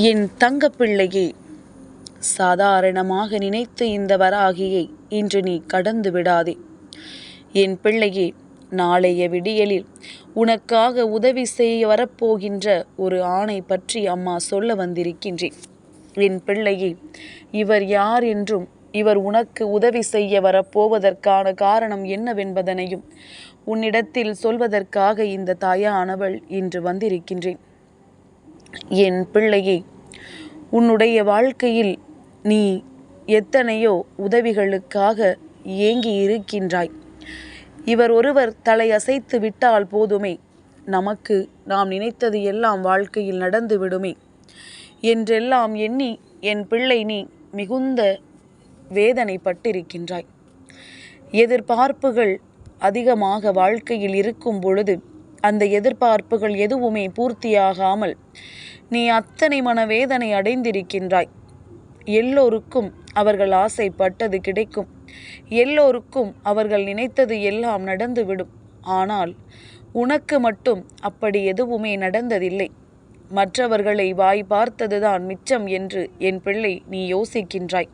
என் தங்கப்பிள்ளையே சாதாரணமாக நினைத்த இந்த வராகியை இன்று நீ கடந்து விடாதே. என் பிள்ளையே நாளைய விடியலில் உனக்காக உதவி செய்ய வரப்போகின்ற ஒரு ஆணை பற்றி அம்மா சொல்ல வந்திருக்கின்றேன். என் பிள்ளையே இவர் யார் என்றும் இவர் உனக்கு உதவி செய்ய வரப்போவதற்கான காரணம் என்னவென்பதனையும் உன்னிடத்தில் சொல்வதற்காக இந்த தாயானவள் இன்று வந்திருக்கின்றேன். என் பிள்ளையே உன்னுடைய வாழ்க்கையில் நீ எத்தனையோ உதவிகளுக்காக ஏங்கி இருக்கின்றாய் இவர் ஒருவர் தலை அசைத்து விட்டால் போதுமே நமக்கு நாம் நினைத்தது எல்லாம் வாழ்க்கையில் நடந்து விடுமே. என்றெல்லாம் எண்ணி என் பிள்ளை நீ மிகுந்த வேதனைப்பட்டிருக்கின்றாய். எதிர்பார்ப்புகள் அதிகமாக வாழ்க்கையில் இருக்கும் பொழுது அந்த எதிர்பார்ப்புகள் எதுவுமே பூர்த்தியாகாமல் நீ அத்தனை மனவேதனை அடைந்திருக்கின்றாய். எல்லோருக்கும் அவர்கள் ஆசைப்பட்டது கிடைக்கும். எல்லோருக்கும் அவர்கள் நினைத்தது எல்லாம் நடந்துவிடும். ஆனால் உனக்கு மட்டும் அப்படி எதுவுமே நடந்ததில்லை. மற்றவர்களை வாய் பார்த்ததுதான் மிச்சம் என்று என் பிள்ளை நீ யோசிக்கின்றாய்.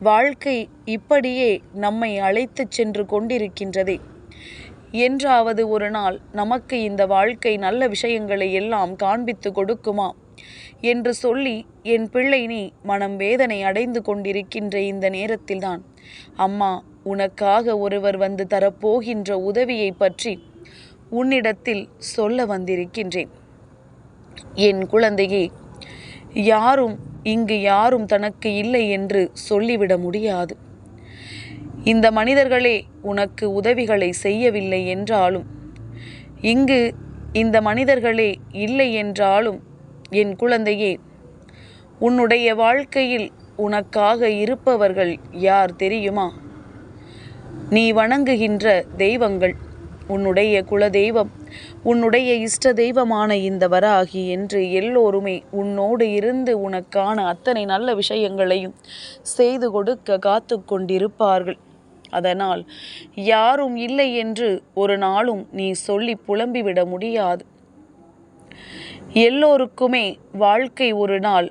வாழ்க்கை இப்படியே நம்மை அழைத்துச் சென்று கொண்டிருக்கின்றதே. என்றாவது ஒரு நாள் நமக்கு இந்த வாழ்க்கை நல்ல விஷயங்களை எல்லாம் காண்பித்து கொடுக்குமா? என்று சொல்லி என் பிள்ளை நீ மனம் வேதனை அடைந்து கொண்டிருக்கின்ற இந்த நேரத்தில்தான். அம்மா உனக்காக ஒருவர் வந்து தரப்போகின்ற உதவியை பற்றி உன்னிடத்தில் சொல்ல வந்திருக்கின்றேன். என் குழந்தையே யாரும் இங்கு யாரும் தனக்கு இல்லை என்று சொல்லிவிட முடியாது. இந்த மனிதர்களே உனக்கு உதவிகளை செய்யவில்லை என்றாலும் இங்கு இந்த மனிதர்களே இல்லை என்றாலும் என் குழந்தையே உன்னுடைய வாழ்க்கையில் உனக்காக இருப்பவர்கள் யார் தெரியுமா? நீ வணங்குகின்ற தெய்வங்கள் உன்னுடைய குலதெய்வம் உன்னுடைய இஷ்ட தெய்வமான இந்த வராகி என்று எல்லோருமே உன்னோடு இருந்து உனக்கான அத்தனை நல்ல விஷயங்களையும் செய்து கொடுக்க காத்து கொண்டிருப்பார்கள் அதனால் யாரும் இல்லை என்று ஒரு நாளும் நீ சொல்லி புலம்பிவிட முடியாது. எல்லோருக்குமே வாழ்க்கை ஒரு நாள்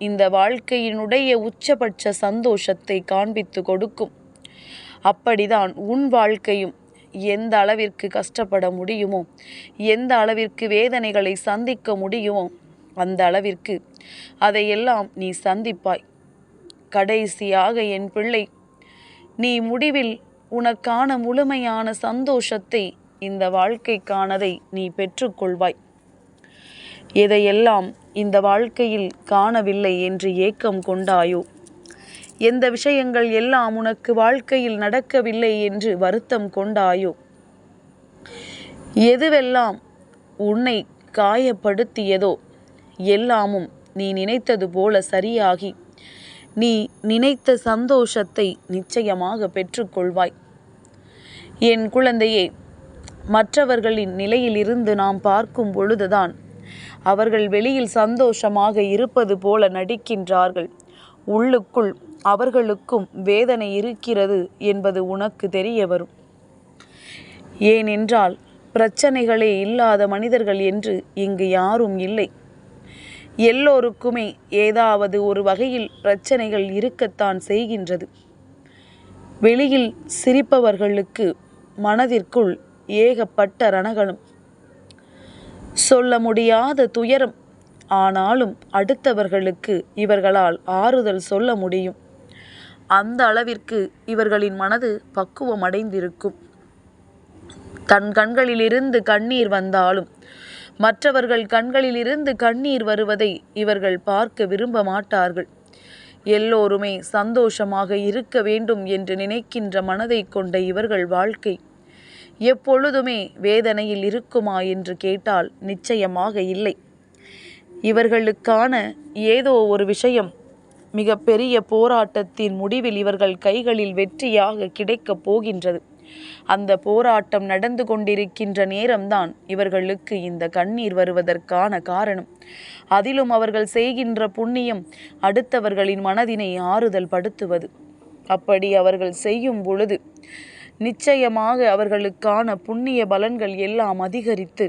இந்த வாழ்க்கையினுடைய உச்சபட்ச சந்தோஷத்தை காண்பித்து கொடுக்கும். அப்படிதான் உன் வாழ்க்கையும் எந்த அளவிற்கு கஷ்டப்பட முடியுமோ எந்த அளவிற்கு வேதனைகளை சந்திக்க முடியுமோ அந்த அளவிற்கு அதையெல்லாம் நீ சந்திப்பாய். கடைசியாக என் பிள்ளை நீ முடிவில் உனக்கான முழுமையான சந்தோஷத்தை இந்த வாழ்க்கைக்கானதை நீ பெற்றுக்கொள்வாய். எதையெல்லாம் இந்த வாழ்க்கையில் காணவில்லை என்று ஏக்கம் கொண்டாயோ? எந்த விஷயங்கள் எல்லாம் உனக்கு வாழ்க்கையில் நடக்கவில்லை என்று வருத்தம் கொண்டாயோ? எதுவெல்லாம் உன்னை காயப்படுத்தியதோ? எல்லாமும் நீ நினைத்தது போல சரியாகி நீ நினைத்த சந்தோஷத்தை நிச்சயமாக பெற்றுக்கொள்வாய். என் குழந்தையே மற்றவர்களின் நிலையிலிருந்து நாம் பார்க்கும் பொழுதுதான் அவர்கள் வெளியில் சந்தோஷமாக இருப்பது போல நடிக்கின்றார்கள். உள்ளுக்குள் அவர்களுக்கும் வேதனை இருக்கிறது என்பது உனக்கு தெரிய வரும். ஏனென்றால் பிரச்சனைகளே இல்லாத மனிதர்கள் என்று இங்கு யாரும் இல்லை. எல்லோருக்குமே ஏதாவது ஒரு வகையில் பிரச்சனைகள் இருக்கத்தான் செய்கின்றது. வெளியில் சிரிப்பவர்களுக்கு மனதிற்குள் ஏகப்பட்ட ரணகளும். சொல்ல முடியாத துயரம். ஆனாலும் அடுத்தவர்களுக்கு இவர்களால் ஆறுதல் சொல்ல முடியும். அந்த அளவிற்கு இவர்களின் மனது பக்குவம் அடைந்திருக்கும். தன் கண்களிலிருந்து கண்ணீர் வந்தாலும் மற்றவர்கள் கண்களிலிருந்து கண்ணீர் வருவதை இவர்கள் பார்க்க விரும்ப மாட்டார்கள். எல்லோருமே சந்தோஷமாக இருக்க வேண்டும் என்று நினைக்கின்ற மனதை கொண்ட இவர்கள் வாழ்க்கை. எப்பொழுதுமே வேதனையில் இருக்குமா என்று கேட்டால் நிச்சயமாக இல்லை. இவர்களுக்கான ஏதோ ஒரு விஷயம். மிகப்பெரிய போராட்டத்தின் முடிவில் இவர்கள் கைகளில் வெற்றியாக கிடைக்கப் போகின்றது. அந்த போராட்டம் நடந்து கொண்டிருக்கின்ற நேரம்தான் இவர்களுக்கு இந்த கண்ணீர் வருவதற்கான காரணம். அதிலும் அவர்கள் செய்கின்ற புண்ணியம் அடுத்தவர்களின் மனதினை ஆறுதல் படுத்துவது. அப்படி அவர்கள் செய்யும் பொழுது நிச்சயமாக அவர்களுக்கான புண்ணிய பலன்கள் எல்லாம் அதிகரித்து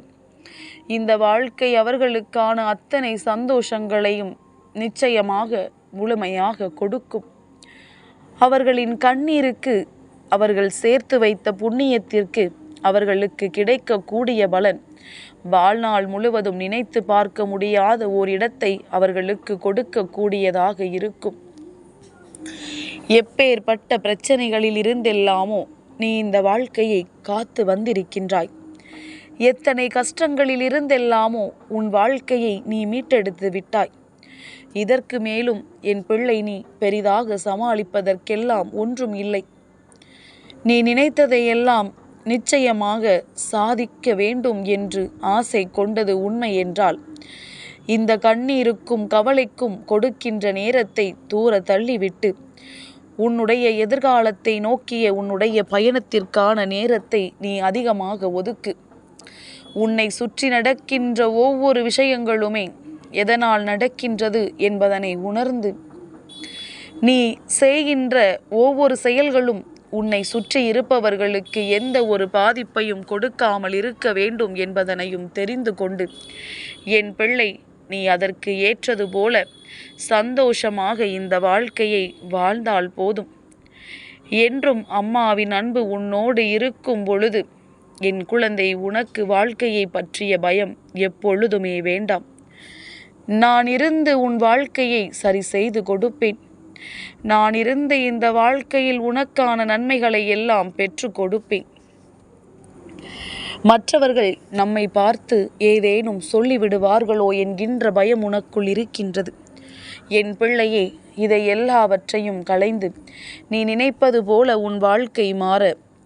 இந்த வாழ்க்கை அவர்களுக்கான அத்தனை சந்தோஷங்களையும் நிச்சயமாக முழுமையாக கொடுக்கும். அவர்களின் கண்ணீருக்கு அவர்கள் சேர்த்து வைத்த புண்ணியத்திற்கு அவர்களுக்கு கிடைக்கக்கூடிய பலன். வாழ்நாள் முழுவதும் நினைத்து பார்க்க முடியாத ஓர் இடத்தை அவர்களுக்கு கொடுக்கக்கூடியதாக இருக்கும். எப்பேற்பட்ட பிரச்சனைகளில் இருந்தெல்லாமோ நீ இந்த வாழ்க்கையை காத்து வந்திருக்கின்றாய். எத்தனை கஷ்டங்களில் இருந்தெல்லாமோ உன் வாழ்க்கையை நீ மீட்டெடுத்து விட்டாய். இதற்கு மேலும் என் பிள்ளை நீ பெரிதாக சமாளிப்பதற்கெல்லாம் ஒன்றும் இல்லை. நீ நினைத்ததையெல்லாம் நிச்சயமாக சாதிக்க வேண்டும் என்று ஆசை கொண்டது உண்மை என்றால் இந்த கண்ணீருக்கும் கவலைக்கும் கொடுக்கின்ற நேரத்தை தூர தள்ளிவிட்டு உன்னுடைய எதிர்காலத்தை நோக்கிய உன்னுடைய பயணத்திற்கான நேரத்தை நீ அதிகமாக ஒதுக்கு. உன்னை சுற்றி நடக்கின்ற ஒவ்வொரு விஷயங்களுமே எதனால் நடக்கின்றது என்பதனை உணர்ந்து நீ செய்கின்ற ஒவ்வொரு செயல்களும் உன்னை சுற்றி இருப்பவர்களுக்கு எந்த ஒரு பாதிப்பையும் கொடுக்காமல் இருக்க வேண்டும் என்பதனையும் தெரிந்து கொண்டு என் பிள்ளை நீ அதற்கு ஏற்றது போல சந்தோஷமாக இந்த வாழ்க்கையை வாழ்ந்தால் போதும். என்றும் அம்மாவின் அன்பு உன்னோடு இருக்கும் பொழுது என் குழந்தை உனக்கு வாழ்க்கையை பற்றிய பயம் எப்பொழுதுமே வேண்டாம். நான் இருந்து உன் வாழ்க்கையை சரி செய்து கொடுப்பேன். நான் இருந்த இந்த வாழ்க்கையில் உனக்கான நன்மைகளை எல்லாம் பெற்று கொடுப்பேன். மற்றவர்கள் நம்மை பார்த்து ஏதேனும் சொல்லிவிடுவார்களோ என்கின்ற பயம் உனக்குள் இருக்கின்றது. என் பிள்ளையே இதை எல்லாவற்றையும் களைந்து நீ நினைப்பது போல உன் வாழ்க்கை மாற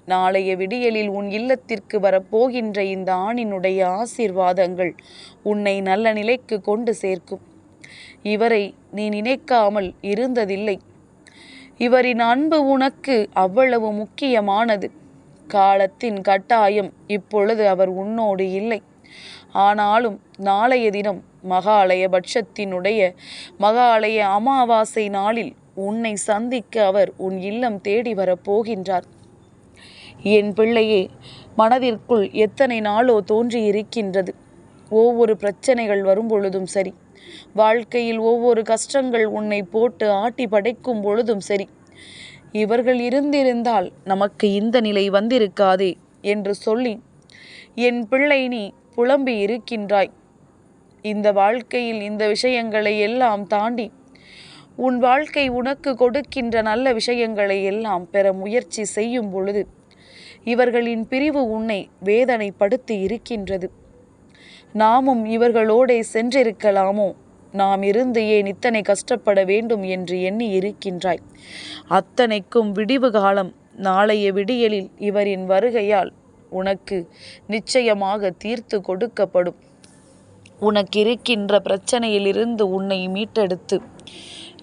நாளைய விடியலில் உன் இல்லத்திற்கு வரப்போகின்ற இந்த ஆணினுடைய ஆசீர்வாதங்கள் உன்னை நல்ல நிலைக்கு கொண்டு சேர்க்கும். இவரை நீ நினைக்காமல் இருந்ததில்லை. இவரின் அன்பு உனக்கு அவ்வளவு முக்கியமானது. காலத்தின் கட்டாயம் இப்பொழுது அவர் உன்னோடு இல்லை. ஆனாலும் நாளைய தினம் மகாலய பட்சத்தினுடைய மகாலய அமாவாசை நாளில் உன்னை சந்திக்க அவர் உன் இல்லம் தேடி வரப் போகின்றார். என் பிள்ளையே மனதிற்குள் எத்தனை நாளோ தோன்றியிருக்கின்றது. ஒவ்வொரு பிரச்சனைகள் வரும்பொழுதும் சரி. வாழ்க்கையில் ஒவ்வொரு கஷ்டங்கள் உன்னை போட்டு ஆட்டி படைக்கும் பொழுதும் சரி. இவர்கள் இருந்திருந்தால் நமக்கு இந்த நிலை வந்திருக்காதே என்று சொல்லி என் பிள்ளை நீ புலம்பி இருக்கின்றாய். இந்த வாழ்க்கையில் இந்த விஷயங்களை எல்லாம் தாண்டி உன் வாழ்க்கை உனக்கு கொடுக்கின்ற நல்ல விஷயங்களை எல்லாம் பெற முயற்சி செய்யும் பொழுது இவர்களின் பிரிவு உன்னை வேதனைப்படுத்தி இருக்கின்றது. நாமும் இவர்களோடே சென்றிருக்கலாமோ? நாம் இருந்து ஏன் இத்தனை கஷ்டப்பட வேண்டும் என்று எண்ணி இருக்கின்றாய்? அத்தனைக்கும் விடிவு காலம். நாளைய விடியலில் இவரின் வருகையால் உனக்கு நிச்சயமாக தீர்த்து கொடுக்கப்படும். உனக்கு இருக்கின்ற பிரச்சனையிலிருந்து உன்னை மீட்டெடுத்து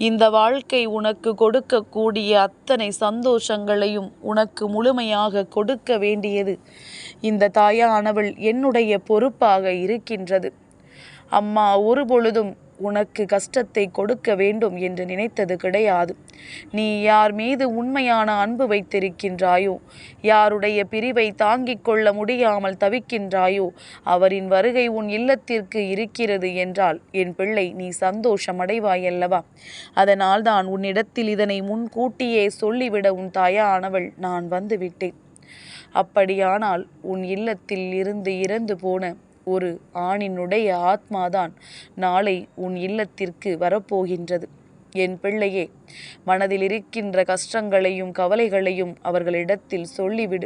இந்த வாழ்க்கை உனக்கு கொடுக்கக்கூடிய அத்தனை சந்தோஷங்களையும் உனக்கு முழுமையாக கொடுக்க வேண்டியது. இந்த தாயானவள் என்னுடைய பொறுப்பாக இருக்கின்றது. அம்மா ஒரு பொழுதும் உனக்கு கஷ்டத்தை கொடுக்க வேண்டும் என்று நினைத்தது கிடையாது. நீ யார் மீது உண்மையான அன்பு வைத்திருக்கின்றாயோ யாருடைய பிரிவை தாங்கிக் கொள்ள முடியாமல் தவிக்கின்றாயோ அவரின் வருகை உன் இல்லத்திற்கு இருக்கிறது என்றால் என் பிள்ளை நீ சந்தோஷமடைவாய் அல்லவா அதனால்தான் உன்னிடத்தில் இதனை முன்கூட்டியே சொல்லிவிட உன் தாயானவள் நான் வந்துவிட்டேன். அப்படியானால் உன் இல்லத்தில் இருந்து இறந்து போன ஒரு ஆணினுடைய ஆத்மாதான் நாளை உன் இல்லத்திற்கு வரப்போகின்றது. என் பிள்ளையே மனதில் இருக்கின்ற கஷ்டங்களையும் கவலைகளையும் அவர்களிடத்தில் சொல்லிவிடு.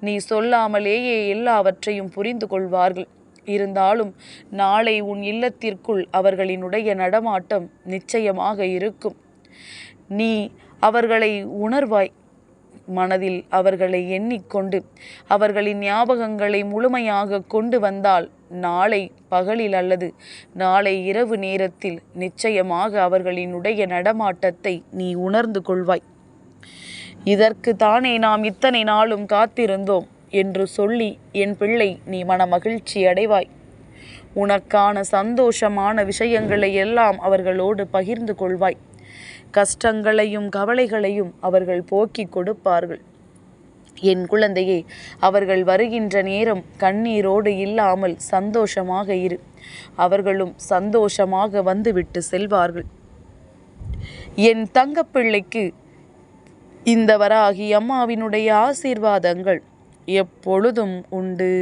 நீ சொல்லாமலேயே எல்லாவற்றையும் புரிந்து கொள்வார்கள். இருந்தாலும் நாளை உன் இல்லத்திற்குள் அவர்களினுடைய நடமாட்டம் நிச்சயமாக இருக்கும். நீ அவர்களை உணர்வாய். மனதில் அவர்களை எண்ணிக்கொண்டு அவர்களின் ஞாபகங்களை முழுமையாக கொண்டு வந்தால் நாளை பகலில் அல்லது நாளை இரவு நேரத்தில் நிச்சயமாக அவர்களினுடைய நடமாட்டத்தை நீ உணர்ந்து கொள்வாய். இதற்கு தானே நாம் இத்தனை நாளும் காத்திருந்தோம் என்று சொல்லி என் பிள்ளை நீ மனமகிழ்ச்சி அடைவாய். உனக்கான சந்தோஷமான விஷயங்களை எல்லாம் அவர்களோடு பகிர்ந்து கொள்வாய். கஷ்டங்களையும் கவலைகளையும் அவர்கள் போக்கி கொடுப்பார்கள். என் குழந்தையே அவர்கள் வருகின்ற நேரம் கண்ணீரோடு இல்லாமல் சந்தோஷமாக இரு. அவர்களும் சந்தோஷமாக வந்துவிட்டு செல்வார்கள். என் தங்கப்பிள்ளைக்கு இந்த வராகி அம்மாவினுடைய ஆசீர்வாதங்கள் எப்பொழுதும் உண்டு.